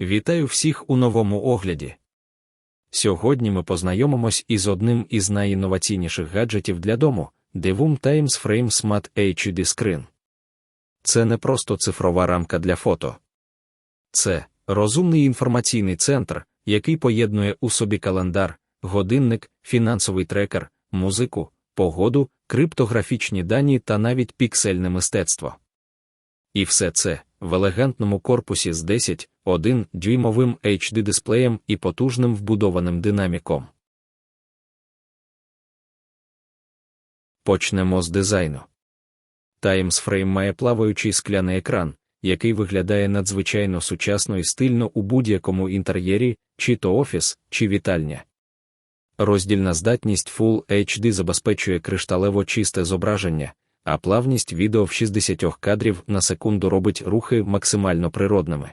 Вітаю всіх у новому огляді. Сьогодні ми познайомимось із одним із найінноваційніших гаджетів для дому Devum Times Frame Smart HD Screen. Це не просто цифрова рамка для фото. Це розумний інформаційний центр, який поєднує у собі календар, годинник, фінансовий трекер, музику, погоду, криптографічні дані та навіть піксельне мистецтво. І все це в елегантному корпусі з 10, 1 дюймовим HD дисплеєм і потужним вбудованим динаміком. Почнемо з дизайну. Frame має плаваючий скляний екран, який виглядає надзвичайно сучасно і стильно у будь-якому інтер'єрі, чи то офіс, чи вітальня. Роздільна здатність Full HD забезпечує кришталево чисте зображення, а плавність відео в 60 кадрів на секунду робить рухи максимально природними.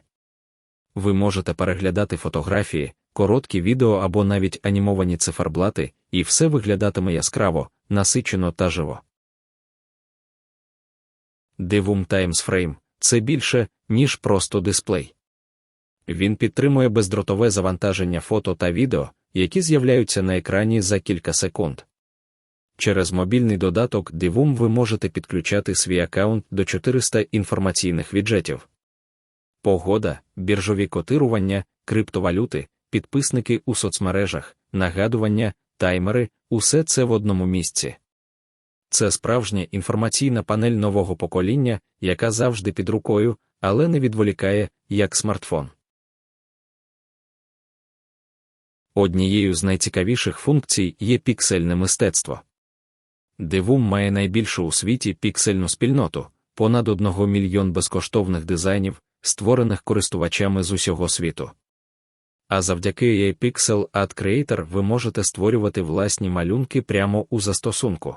Ви можете переглядати фотографії, короткі відео або навіть анімовані циферблати, і все виглядатиме яскраво, насичено та живо. Devum Times Frame – це більше, ніж просто дисплей. Він підтримує бездротове завантаження фото та відео, які з'являються на екрані за кілька секунд. Через мобільний додаток Divum ви можете підключати свій аккаунт до 400 інформаційних віджетів. Погода, біржові котирування, криптовалюти, підписники у соцмережах, нагадування, таймери усе це в одному місці. Це справжня інформаційна панель нового покоління, яка завжди під рукою, але не відволікає, як смартфон. Однією з найцікавіших функцій є піксельне мистецтво. Devum має найбільшу у світі піксельну спільноту, понад одного мільйон безкоштовних дизайнів, створених користувачами з усього світу. А завдяки AI Pixel Ad Creator ви можете створювати власні малюнки прямо у застосунку.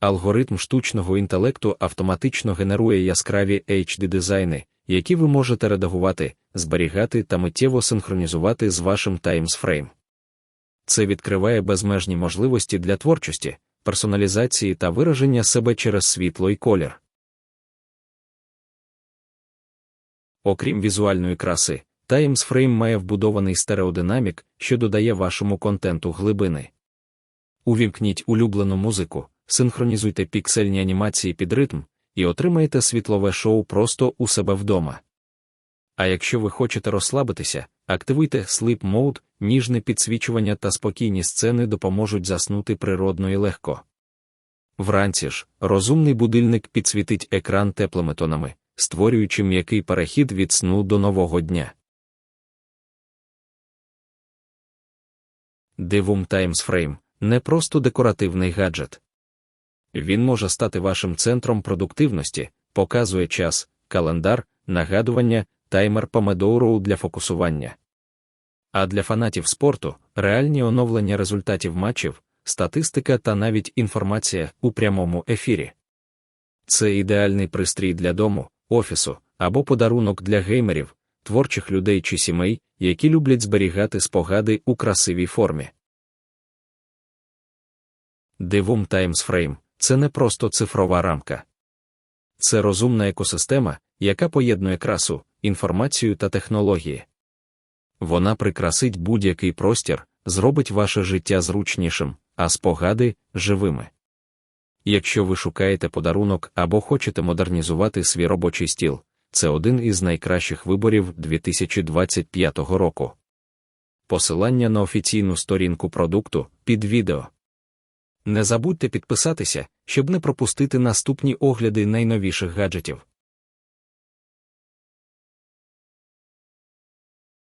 Алгоритм штучного інтелекту автоматично генерує яскраві HD дизайни, які ви можете редагувати, зберігати та миттєво синхронізувати з вашим Frame. Це відкриває безмежні можливості для творчості, персоналізації та вираження себе через світло і колір. Окрім візуальної краси, Times Frame має вбудований стереодинамік, що додає вашому контенту глибини. Увімкніть улюблену музику, синхронізуйте піксельні анімації під ритм і отримаєте світлове шоу просто у себе вдома. А якщо ви хочете розслабитися, активуйте Sleep Mode, ніжне підсвічування та спокійні сцени допоможуть заснути природно і легко. Вранці ж розумний будильник підсвітить екран теплими тонами, створюючи м'який перехід від сну до нового дня. Times Frame – не просто декоративний гаджет. Він може стати вашим центром продуктивності, показує час, календар, нагадування, таймер помедоуру для фокусування. А для фанатів спорту реальні оновлення результатів матчів, статистика та навіть інформація у прямому ефірі. Це ідеальний пристрій для дому, офісу або подарунок для геймерів, творчих людей чи сімей, які люблять зберігати спогади у красивій формі. Devum Times Frame – це не просто цифрова рамка. Це розумна екосистема, яка поєднує красу, інформацію та технології. Вона прикрасить будь-який простір, зробить ваше життя зручнішим, а спогади живими. Якщо ви шукаєте подарунок або хочете модернізувати свій робочий стіл, це один із найкращих виборів 2025 року. Посилання на офіційну сторінку продукту під відео. Не забудьте підписатися, щоб не пропустити наступні огляди найновіших гаджетів.